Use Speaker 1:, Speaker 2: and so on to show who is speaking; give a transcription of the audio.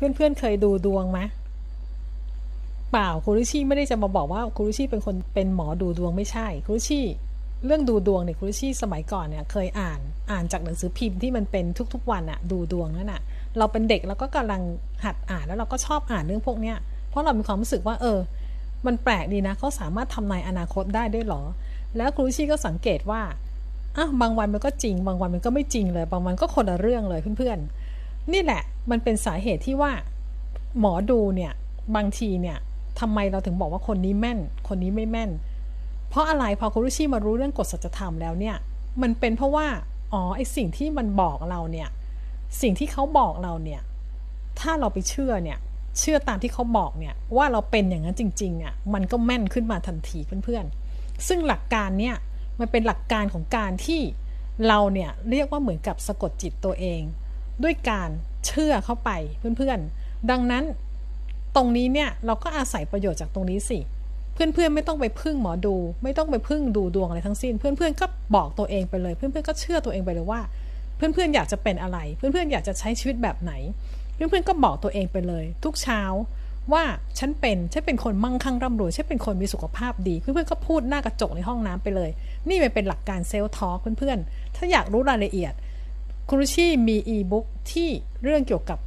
Speaker 1: เพื่อนๆเคยดูดวงไหมเปล่าคุริชี่ไม่ได้จะมาบอกว่าคุริชี่เป็นคนเป็นหมอดูดวงไม่ใช่คุริชี่เรื่องดูดวงเนี่ยคุริชี่สมัยก่อนเนี่ยเคยอ่านอ่านจากหนังสือพิมพ์ที่มันเป็นทุกๆวันอะดูดวงนั่นอะเราเป็นเด็กแล้วก็กำลังหัดอ่านแล้วเราก็ชอบอ่านเรื่องพวกเนี้ยเพราะเรามีความรู้สึกว่าเออ มันแปลกดีนะเขาสามารถทำนายอนาคตได้ด้วยหรอ แล้วครูชี่ก็สังเกตว่าอ้าวบางวันมันก็จริง บางวันมันก็ไม่จริงเลย บางวันก็คนละเรื่องเลยเพื่อนๆ นี่แหละ มันเป็นสาเหตุที่ว่าหมอดูเนี่ยบางทีเนี่ยทำไมเราถึงบอกว่าคนนี้แม่น คนนี้ไม่แม่น เพราะอะไรพอครูชี่มารู้เรื่องกฎสัจธรรมแล้วเนี่ยมันเป็นเพราะว่าอ๋อไอสิ่งที่มันบอกเราเนี่ยสิ่งที่เขาบอกเราเนี่ยถ้าเราไปเชื่อเนี่ยเชื่อตามที่เขาบอกเนี่ยว่าเราเป็นอย่างนั้นจริงๆอะมันก็แม่นขึ้นมาทันทีเพื่อนๆ ซึ่งหลักการเนี่ยมันเป็นหลักการของการที่เราเนี่ยเรียกว่าเหมือนกับสะกดจิตตัวเอง ด้วยการเชื่อเข้าไปเพื่อนๆ ดังนั้นตรงนี้เนี่ยเราก็อาศัยประโยชน์จากตรงนี้สิ เพื่อนๆไม่ต้องไปพึ่งหมอดู ไม่ต้องไปพึ่งดูดวงอะไรทั้งสิ้น เพื่อนๆก็บอกตัวเองไปเลย เพื่อนๆก็เชื่อตัวเองไปเลยว่า เพื่อนๆอยากจะเป็นอะไร เพื่อนๆอยากจะใช้ชีวิตแบบไหน เพื่อนๆก็บอกตัวเองไปเลย ทุกเช้าว่าฉันเป็นฉันเป็นคนมั่งคั่งร่ำรวยฉันเป็นคนมีสุขภาพดี เพื่อนๆก็พูดหน้ากระจกในห้องน้ำไปเลย นี่มันเป็นหลักการเซลล์ทอล์กเพื่อนๆถ้าอยากรู้รายละเอียด ครูชี่มีอีบุ๊กที่เรื่องเกี่ยวกับ